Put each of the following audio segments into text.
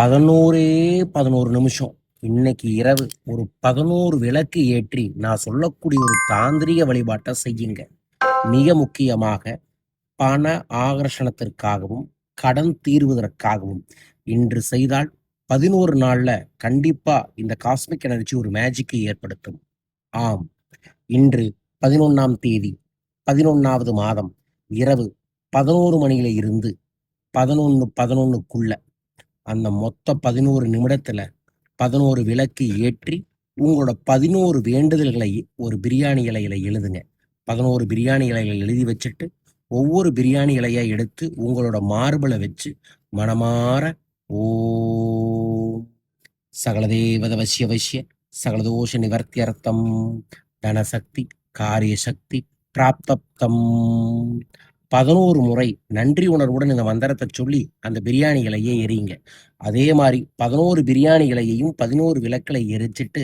பதினோரே பதினோரு நிமிஷம். இன்னைக்கு இரவு. ஒரு பதினோரு விளக்கு ஏற்றி நான் சொல்லக்கூடிய ஒரு தாந்திரிக வழிபாட்டை செய்யுங்க. மிக முக்கியமாக பண ஆகர்ஷணத்திற்காகவும் கடன் தீர்வதற்காகவும். இன்று செய்தால் பதினோரு நாள்ல கண்டிப்பா இந்த காஸ்மிக் எனர்ஜி ஒரு மேஜிக்கை ஏற்படுத்தும். ஆம். இன்று பதினொன்னாம் தேதி பதினொன்னாவது மாதம் இரவு பதினோரு மணியில இருந்து பதினொன்னு பதினொன்னுக்குள்ள அந்த மொத்த பதினோரு நிமிடத்துல பதினோரு விளக்கு ஏற்றி உங்களோட பதினோரு வேண்டுதல்களை ஒரு பிரியாணி இலையில எழுதுங்க. பதினோரு பிரியாணி இலையில எழுதி வச்சுட்டு ஒவ்வொரு பிரியாணி இலையை எடுத்து உங்களோட மார்பிளை வச்சு மனமாற ஓம். சகலதேவத வசிய வசிய சகலதோஷ நிவர்த்தியர்த்தம் தனசக்தி காரிய சக்தி பிராப்தப்தம் பதினோரு முறை நன்றி உணர்வுடன் இந்த மந்திரத்தை சொல்லி அந்த பிரியாணிகளையே எரியுங்க. அதே மாதிரி பதினோரு பிரியாணிகளையும் பதினோரு விளக்களை எரிச்சிட்டு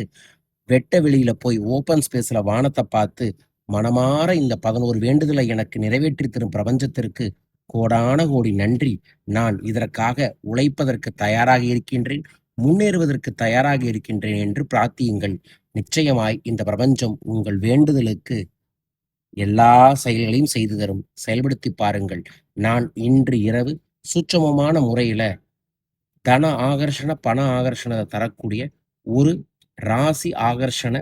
வெட்ட வெளியில போய் ஓப்பன் ஸ்பேஸ்ல வானத்தை பார்த்து மனமாற இந்த பதினோரு வேண்டுதலை எனக்கு நிறைவேற்றி தரும் பிரபஞ்சத்திற்கு கோடான கோடி நன்றி. நான் இதற்காக உழைப்பதற்கு தயாராக இருக்கின்றேன் முன்னேறுவதற்கு தயாராக இருக்கின்றேன் என்று பிரார்த்தியுங்கள். நிச்சயமாய் இந்த பிரபஞ்சம் உங்கள் வேண்டுதலுக்கு எல்லா செயல்களையும் செய்து தரும். செயல்படுத்தி பாருங்கள். நான் இன்று இரவு சூட்சமமான முறையில தன ஆகர்ஷண பண ஆகர்ஷணத்தை தரக்கூடிய ஒரு ராசி ஆகர்ஷண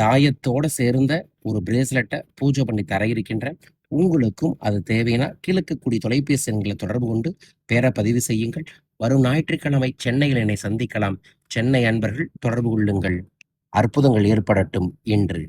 தாயத்தோட சேர்ந்த ஒரு பிரேஸ்லெட்டை பூஜை பண்ணி தர இருக்கின்றேன் உங்களுக்கும் அது தேவைன்னா கீழக்கக்கூடிய தொலைபேசி எண்களை தொடர்பு கொண்டு பேரை பதிவு செய்யுங்கள். வரும் ஞாயிற்றுக்கிழமை சென்னையில் என்னை சந்திக்கலாம். சென்னை அன்பர்கள் தொடர்பு கொள்ளுங்கள். அற்புதங்கள் ஏற்படட்டும் என்று.